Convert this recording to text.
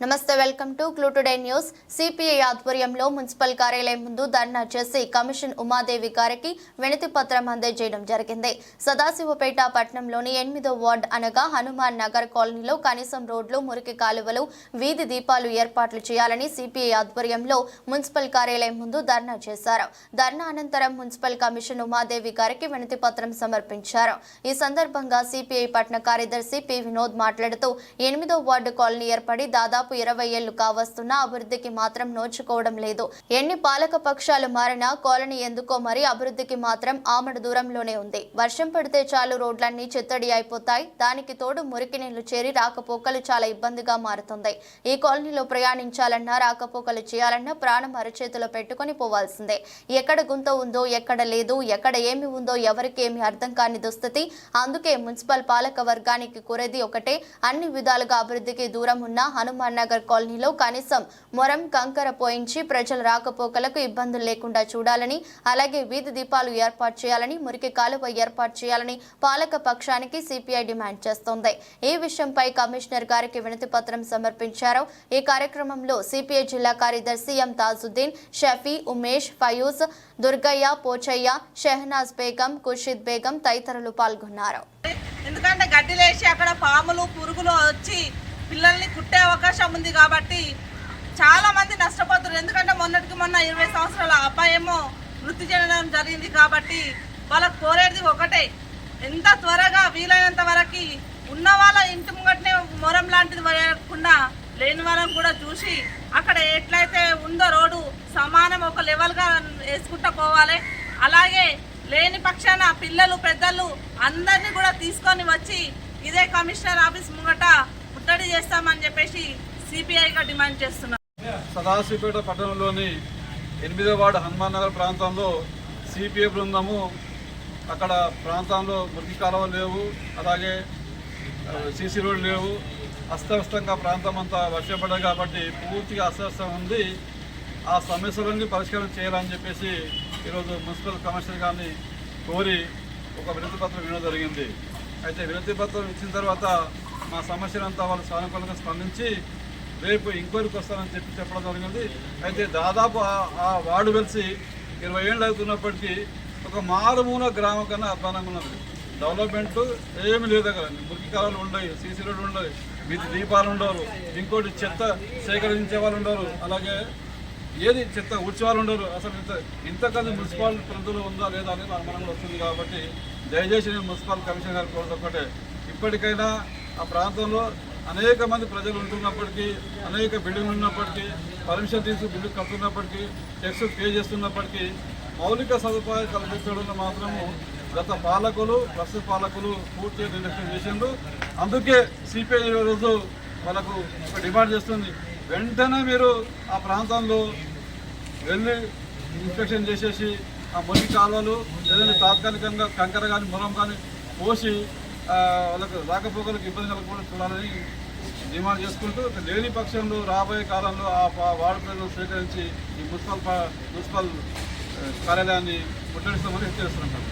నమస్తే welcome to clue today news. CPI ఆధ్వర్యంలో municipal కార్యాలయం ముందు ధర్నా చేసి కమిషన్ ఉమాదేవి గారికి వినతి పత్రం అందజేయడం జరిగింది. సదాశివపేట పట్టణంలోని ఎనిమిదో వార్డ్ అనగా హనుమాన్ నగర్ కాలనీలో కనీసం రోడ్లు మురికి కాలువలు వీధి దీపాలు ఏర్పాట్లు చేయాలని సిపిఐ ఆధ్వర్యంలో మున్సిపల్ కార్యాలయం ముందు ధర్నా చేశారు. ధర్నా అనంతరం మున్సిపల్ కమిషన్ ఉమాదేవి గారికి వినతి పత్రం సమర్పించారు. ఈ సందర్భంగా సిపిఐ పట్టణ కార్యదర్శి పి వినోద్ మాట్లాడుతూ ఎనిమిదో వార్డు కాలనీ ఏర్పడి దాదాపు ఇరవై ఏళ్ళు కావస్తున్నా అభివృద్ధికి మాత్రం నోచుకోవడం లేదు. ఎన్ని పాలక పక్షాలు మారినా కాలనీ ఎందుకో మరి అభివృద్ధికి మాత్రం ఆమడ దూరంలోనే ఉంది. వర్షం పడితే చాలు రోడ్లన్నీ చిత్తడి అయిపోతాయి. దానికి తోడు మురికి నీళ్ళు చేరి రాకపోకలు చాలా ఇబ్బందిగా మారుతుంది. ఈ కాలనీలో ప్రయాణించాలన్నా రాకపోకలు చేయాలన్నా ప్రాణం అరచేతిలో పెట్టుకొని పోవాల్సిందే. ఎక్కడ గుంత ఉందో ఎక్కడ లేదు ఎక్కడ ఏమి ఉందో ఎవరికి ఏమి అర్థం కాని దుస్థితి. అందుకే మున్సిపల్ పాలక వర్గానికి కోరేది ఒకటే. అన్ని విధాలుగా అభివృద్ధికి దూరం ఉన్న హనుమాన్ నగర్ కాలనీలో కనీసం మొరం కంకర పోయించి ప్రజల రాకపోకలకు ఇబ్బందులు లేకుండా చూడాలని అలాగే వీధి దీపాలు ఏర్పాటు చేయాలని మురికి కాలువ ఏర్పాటు చేయాలని పాలక పక్షానికి సిపిఐ డిమాండ్ చేస్తోంది. ఈ విషయంపై కమిషనర్ గారికి వినతి పత్రం సమర్పించారు. ఈ కార్యక్రమంలో సిపిఐ జిల్లా కార్యదర్శి ఎం తాజుద్దీన్ షఫీ ఉమేష్ ఫయూజ్ దుర్గయ్య పోచయ్య షెహనాజ్ బేగం ఖుర్షిద్ బేగం తదితరులు పాల్గొన్నారు. ఎందుకంటే గడ్డిలేసి అక్కడ పాములు పురుగులు వచ్చి అవకాశం ఉంది కాబట్టి చాలా మంది నష్టపోతున్నారు. ఎందుకంటే మొన్నటికి మొన్న ఇరవై సంవత్సరాల అబ్బాయేమో మృతి చెందడం జరిగింది కాబట్టి వాళ్ళకి కోరేది ఒకటే. ఎంత త్వరగా వీలైనంత వరకు ఉన్న వాళ్ళ ఇంటి ముంగటనే మొరం లాంటిది వేయకుండా లేని వాళ్ళని కూడా చూసి అక్కడ ఎట్లయితే ఉందో రోడ్డు సమానం ఒక లెవెల్గా వేసుకుంటూ పోవాలి. అలాగే లేని పక్షాన పిల్లలు పెద్దలు అందరినీ కూడా తీసుకొని వచ్చి ఇదే కమిషనర్ ఆఫీస్ ముంగట ముట్టడి చేస్తామని చెప్పేసి సిపిఐగా డిమాండ్ చేస్తున్నాం సదాశివపేట పట్టణంలోని ఎనిమిదో వార్డు హనుమాన్ నగర్ ప్రాంతంలో సిపిఐ బృందము అక్కడ ప్రాంతంలో మురికి కాలువలు లేవు అలాగే సీసీ రోడ్లు లేవు. అస్తవ్యస్తంగా ప్రాంతం అంతా వర్షం పడ్డది కాబట్టి పూర్తిగా అస్తవ్యస్తం ఉంది. ఆ సమస్యలన్నీ పరిష్కారం చేయాలని చెప్పేసి ఈరోజు మున్సిపల్ కమిషనర్ గారిని కోరి ఒక వినతి పత్రం ఇవ్వడం జరిగింది. అయితే వినతి పత్రం ఇచ్చిన తర్వాత మా సమస్యలంతా వాళ్ళు సానుకూలంగా స్పందించి రేపు ఇంక్వైరీకి వస్తానని చెప్పి చెప్పడం జరిగింది. అయితే దాదాపు ఆ- వార్డు వెలిసి ఇరవై ఏళ్ళు అవుతున్నప్పటికీ ఒక మారుమూల గ్రామం కన్నా అధ్వానంగా ఉన్నది. డెవలప్మెంట్ ఏమి లేదు అక్కడ. మురికి కాలాలు ఉండవు సీసీ రోడ్లు ఉండవు వీధి దీపాలు ఉండవు ఇంకోటి చెత్త సేకరించే వాళ్ళు ఉండరు అలాగే ఏది చెత్త ఊడ్చే వాళ్ళు ఉండరు. అసలు ఇంత ఇంతకన్నా మున్సిపల్ పరిధిలో ఉందా లేదా అనేది అనుమానంలో వస్తుంది కాబట్టి దయచేసి నేను మున్సిపల్ కమిషనర్ గారు కోరడం ఒకటే ఇప్పటికైనా ఆ ప్రాంతంలో అనేక మంది ప్రజలు ఉంటున్నప్పటికీ అనేక బిల్డింగ్లు ఉన్నప్పటికీ పర్మిషన్ తీసుకు బిల్డింగ్ కడుతున్నప్పటికీ టెక్స్ పే చేస్తున్నప్పటికీ మౌలిక సదుపాయాలు కల్పించడంలో మాత్రము గత పాలకులు ప్రస్తుత పాలకులు పూర్తిగా నిర్లక్ష్యం చేసిండ్రు. అందుకే సిపిఐ రోజు వాళ్ళకు ఒక డిమాండ్ చేస్తుంది. వెంటనే మీరు ఆ ప్రాంతంలో వెళ్ళి ఇన్స్పెక్షన్ చేసేసి ఆ మురికి కాలువలు ఏదైనా తాత్కాలికంగా కంకర కానీ మురం కానీ పోసి వాళ్ళకు రాకపోకలకు ఇబ్బంది కలగకుండా చూడాలని డిమాండ్ చేసుకుంటూ లేని పక్షంలో రాబోయే కాలంలో ఆ వార్డు ప్రజలను స్వీకరించి ఈ మున్సిపల్ మున్సిపల్ కార్యాలయాన్ని ముట్టడిస్తామని హెచ్చరిస్తున్నాం